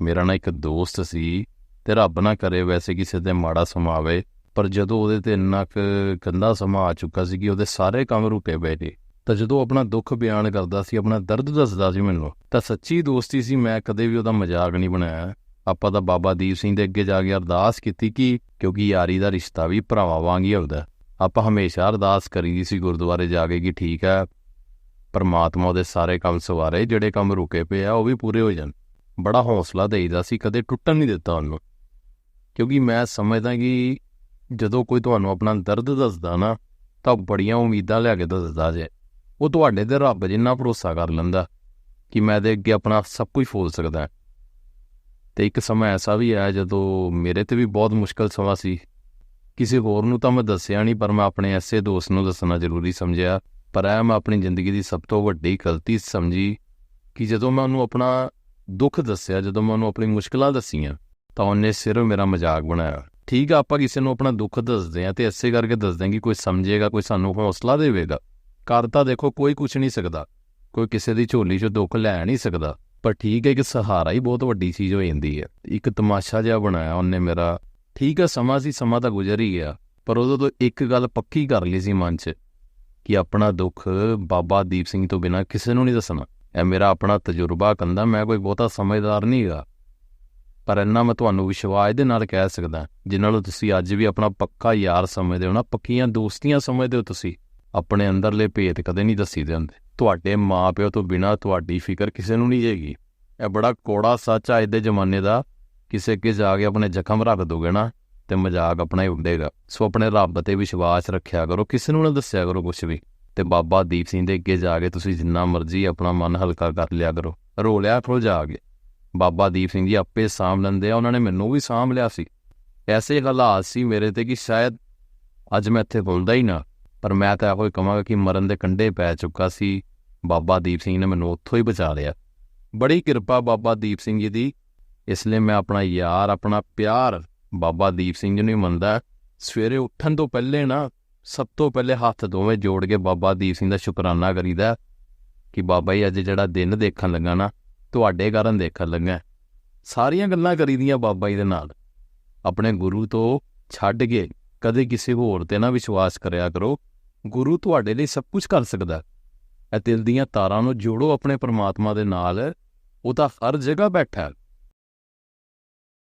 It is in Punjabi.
ਮੇਰਾ ਨਾ ਇੱਕ ਦੋਸਤ ਸੀ ਤੇ ਰੱਬ ਨਾ ਕਰੇ ਵੈਸੇ ਕਿਸੇ ਤੇ ਮਾੜਾ ਸਮਾਂ ਆਵੇ ਪਰ ਜਦੋਂ ਉਹਦੇ ਤੇ ਇੰਨਾ ਕੁ ਗੰਦਾ ਸਮਾਂ ਆ ਚੁੱਕਾ ਸੀ ਕਿ ਉਹਦੇ ਸਾਰੇ ਕੰਮ ਰੁਕੇ ਪਏ ਨੇ। ਤਾਂ ਜਦੋਂ ਆਪਣਾ ਦੁੱਖ ਬਿਆਨ ਕਰਦਾ ਸੀ, ਆਪਣਾ ਦਰਦ ਦੱਸਦਾ ਸੀ ਮੈਨੂੰ, ਤਾਂ ਸੱਚੀ ਦੋਸਤੀ ਸੀ, ਮੈਂ ਕਦੇ ਵੀ ਉਹਦਾ ਮਜ਼ਾਕ ਨਹੀਂ ਬਣਾਇਆ। ਆਪਾਂ ਤਾਂ ਬਾਬਾ ਦੀਪ ਸਿੰਘ ਦੇ ਅੱਗੇ ਜਾ ਕੇ ਅਰਦਾਸ ਕੀਤੀ ਕਿ, ਕਿਉਂਕਿ ਯਾਰੀ ਦਾ ਰਿਸ਼ਤਾ ਵੀ ਭਰਾਵਾਂ ਵਾਂਗ ਹੀ ਹੁੰਦਾ ਆਪਾਂ ਹਮੇਸ਼ਾ ਅਰਦਾਸ ਕਰੀਦੀ ਸੀ ਗੁਰਦੁਆਰੇ ਜਾ ਕੇ ਕਿ ਠੀਕ ਹੈ, ਪਰਮਾਤਮਾ ਉਹਦੇ ਸਾਰੇ ਕੰਮ ਸਵਾਰੇ, ਜਿਹੜੇ ਕੰਮ ਰੁਕੇ ਪਏ ਆ, ਉਹ ਵੀ ਪੂਰੇ ਹੋ ਜਾਣ। ਬੜਾ ਹੌਸਲਾ ਦੇਈਦਾ ਸੀ, ਕਦੇ ਟੁੱਟਣ ਨਹੀਂ ਦਿੱਤਾ ਉਹਨੂੰ। ਕਿਉਂਕਿ ਮੈਂ ਸਮਝਦਾ ਕਿ ਜਦੋਂ ਕੋਈ ਤੁਹਾਨੂੰ ਆਪਣਾ ਦਰਦ ਦੱਸਦਾ ਨਾ, ਤਾਂ ਬੜੀਆਂ ਉਮੀਦਾਂ ਲੈ ਕੇ ਦੱਸਦਾ ਜੇ। ਉਹ ਤੁਹਾਡੇ ਤੇ ਰੱਬ ਜਿੰਨਾ ਭਰੋਸਾ ਕਰ ਲੈਂਦਾ ਕਿ ਮੈਂ ਦੇ ਅੱਗੇ ਆਪਣਾ ਸਭ ਕੁਝ ਫੋਲ ਸਕਦਾ। ਤੇ ਇੱਕ ਸਮਾਂ ਐਸਾ ਵੀ ਆਇਆ ਜਦੋਂ ਮੇਰੇ ਤੇ ਵੀ ਬਹੁਤ ਮੁਸ਼ਕਲ ਸਮਾਂ ਸੀ। ਕਿਸੇ ਹੋਰ ਨੂੰ ਤਾਂ ਮੈਂ ਦੱਸਿਆ ਨਹੀਂ, ਪਰ ਮੈਂ ਆਪਣੇ ਐਸੇ ਦੋਸਤ ਨੂੰ ਦੱਸਣਾ ਜ਼ਰੂਰੀ ਸਮਝਿਆ। ਪਰ ਇਹ ਮੈਂ ਆਪਣੀ ਜ਼ਿੰਦਗੀ ਦੀ ਸਭ ਤੋਂ ਵੱਡੀ ਗਲਤੀ ਸਮਝੀ ਕਿ ਜਦੋਂ ਮੈਂ ਉਹਨੂੰ ਆਪਣਾ ਦੁੱਖ ਦੱਸਿਆ ਜਦੋਂ ਮੈਂ ਉਹਨੂੰ ਆਪਣੀ ਮੁਸ਼ਕਲਾਂ ਦੱਸੀਆਂ, ਤਾਂ ਉਹਨੇ ਸਿਰਫ ਮੇਰਾ ਮਜ਼ਾਕ ਬਣਾਇਆ। ਠੀਕ ਆ, ਆਪਾਂ ਕਿਸੇ ਨੂੰ ਆਪਣਾ ਦੁੱਖ ਦੱਸਦੇ ਆ ਤੇ ਐਸੇ ਕਰਕੇ ਦੱਸਦੇ ਆ ਕਿ ਕੋਈ ਸਮਝੇਗਾ, ਕੋਈ ਸਾਨੂੰ ਹੌਸਲਾ ਦੇਵੇਗਾ। ਕਰ ਤਾਂ ਦੇਖੋ ਕੋਈ ਕੁਝ ਨਹੀਂ ਸਕਦਾ, ਕੋਈ ਕਿਸੇ ਦੀ ਝੋਲੀ 'ਚੋਂ ਦੁੱਖ ਲੈ ਨਹੀਂ ਸਕਦਾ, ਪਰ ਠੀਕ ਹੈ ਕਿ ਸਹਾਰਾ ਹੀ ਬਹੁਤ ਵੱਡੀ ਚੀਜ਼ ਹੋ ਜਾਂਦੀ ਹੈ। ਇੱਕ ਤਮਾਸ਼ਾ ਜਿਹਾ ਬਣਾਇਆ ਉਹਨੇ ਮੇਰਾ। ਠੀਕ ਹੈ ਸਮਾਂ ਸੀ, ਸਮਾਂ ਤਾਂ ਗੁਜ਼ਰ ਹੀ ਗਿਆ, ਪਰ ਉਦੋਂ ਤੋਂ ਇੱਕ ਗੱਲ ਪੱਕੀ ਕਰ ਲਈ ਸੀ ਮਨ 'ਚ, ਕਿ ਆਪਣਾ ਦੁੱਖ ਬਾਬਾ ਦੀਪ ਸਿੰਘ ਤੋਂ ਬਿਨਾ ਕਿਸੇ ਨੂੰ ਨਹੀਂ ਦੱਸਣਾ। ਇਹ ਮੇਰਾ ਆਪਣਾ ਤਜਰਬਾ ਕੰਦਾ, ਮੈਂ ਕੋਈ ਬਹੁਤਾ ਸਮਝਦਾਰ ਨਹੀਂ ਹੈਗਾ ਪਰ ਇੰਨਾ ਮੈਂ ਤੁਹਾਨੂੰ ਵਿਸ਼ਵਾਸ ਦੇ ਨਾਲ ਕਹਿ ਸਕਦਾ ਜਿਨ੍ਹਾਂ ਨੂੰ ਤੁਸੀਂ ਅੱਜ ਵੀ ਆਪਣਾ ਪੱਕਾ ਯਾਰ ਸਮਝਦੇ ਹੋ ਨਾ, ਪੱਕੀਆਂ ਦੋਸਤੀਆਂ ਸਮਝਦੇ ਹੋ ਤੁਸੀਂ, ਆਪਣੇ ਅੰਦਰਲੇ ਭੇਤ ਕਦੇ ਨਹੀਂ ਦੱਸੀਦੇ ਹੁੰਦੇ। ਤੁਹਾਡੇ ਮਾਪਿਓ ਤੋਂ ਬਿਨਾ ਤੁਹਾਡੀ ਫਿਕਰ ਕਿਸੇ ਨੂੰ ਨਹੀਂ ਹੈਗੀ ਇਹ ਬੜਾ ਕੋੜਾ ਸੱਚ ਆ ਅੱਜ ਦੇ ਜ਼ਮਾਨੇ ਦਾ, ਕਿਸੇ ਅੱਗੇ ਜਾ ਕੇ ਆਪਣੇ ਜ਼ਖਮ ਰੱਖ ਦੋਗੇ ਨਾ, ਤੇ ਮਜ਼ਾਕ ਆਪਣਾ ਹੀ ਉੱਡੇਗਾ। ਸੋ ਆਪਣੇ ਰੱਬ ਤੇ ਵਿਸ਼ਵਾਸ ਰੱਖਿਆ ਕਰੋ, ਕਿਸੇ ਨੂੰ ਨਾ ਦੱਸਿਆ ਕਰੋ ਕੁਝ ਵੀ। ਤੇ ਬਾਬਾ ਦੀਪ ਸਿੰਘ ਦੇ ਅੱਗੇ ਜਾ ਕੇ ਤੁਸੀਂ ਜਿੰਨਾ ਮਰਜ਼ੀ ਆਪਣਾ ਮਨ ਹਲਕਾ ਕਰ ਲਿਆ ਕਰੋ। ਰੋ ਲਿਆ ਕਰੋ ਜਾ ਕੇ। ਬਾਬਾ ਦੀਪ ਸਿੰਘ ਜੀ ਆਪੇ ਸਾਂਭ ਲੈਂਦੇ ਆ, ਉਹਨਾਂ ਨੇ ਮੈਨੂੰ ਵੀ ਸਾਂਭ ਲਿਆ ਸੀ। ਐਸੇ ਹਾਲਾਤ ਸੀ ਮੇਰੇ ਤੇ ਕਿ ਸ਼ਾਇਦ ਅੱਜ ਮੈਂ ਇੱਥੇ ਬੋਲਦਾ ਹੀ ਨਾ, ਪਰ ਮੈਂ ਤਾਂ ਇਹੋ ਹੀ ਕਹਾਂਗਾ ਕਿ ਮਰਨ ਦੇ ਕੰਢੇ ਪੈ ਚੁੱਕਾ ਸੀ। ਬਾਬਾ ਦੀਪ ਸਿੰਘ ਨੇ ਮੈਨੂੰ ਉੱਥੋਂ ਹੀ ਬਚਾ ਲਿਆ। ਬੜੀ ਕਿਰਪਾ ਬਾਬਾ ਦੀਪ ਸਿੰਘ ਜੀ ਦੀ। ਇਸ ਲਈ ਮੈਂ ਆਪਣਾ ਯਾਰ, ਆਪਣਾ ਪਿਆਰ ਬਾਬਾ ਦੀਪ ਸਿੰਘ ਜੀ ਨੂੰ ਹੀ ਮੰਨਦਾ। ਸਵੇਰੇ ਉੱਠਣ ਤੋਂ ਪਹਿਲੇ ਨਾ ਸਭ ਤੋਂ ਪਹਿਲੇ ਹੱਥ ਦੋਵੇਂ ਜੋੜ ਕੇ ਬਾਬਾ ਦੀਪ ਸਿੰਘ ਦਾ ਸ਼ੁਕਰਾਨਾ ਕਰੀਦਾ ਕਿ ਬਾਬਾ ਜੀ ਅੱਜ ਜਿਹੜਾ ਦਿਨ ਦੇਖਣ ਲੱਗਾ ਨਾ, ਤੁਹਾਡੇ ਕਾਰਨ ਦੇਖਣ ਲੱਗਾ ਸਾਰੀਆਂ ਗੱਲਾਂ ਕਰੀਦੀਆਂ ਬਾਬਾ ਜੀ ਦੇ ਨਾਲ। ਆਪਣੇ ਗੁਰੂ ਤੋਂ ਛੱਡ ਕੇ ਕਦੇ ਕਿਸੇ ਹੋਰ ਤੇ ਨਾ ਵਿਸ਼ਵਾਸ ਕਰਿਆ ਕਰੋ। ਗੁਰੂ ਤੁਹਾਡੇ ਲਈ ਸਭ ਕੁਝ ਕਰ ਸਕਦਾ ਇਹ ਦਿਲ ਦੀਆਂ ਤਾਰਾਂ ਨੂੰ ਜੋੜੋ ਆਪਣੇ ਪਰਮਾਤਮਾ ਦੇ ਨਾਲ। ਉਹ ਤਾਂ ਹਰ ਜਗ੍ਹਾ ਬੈਠਾ ਹੈ।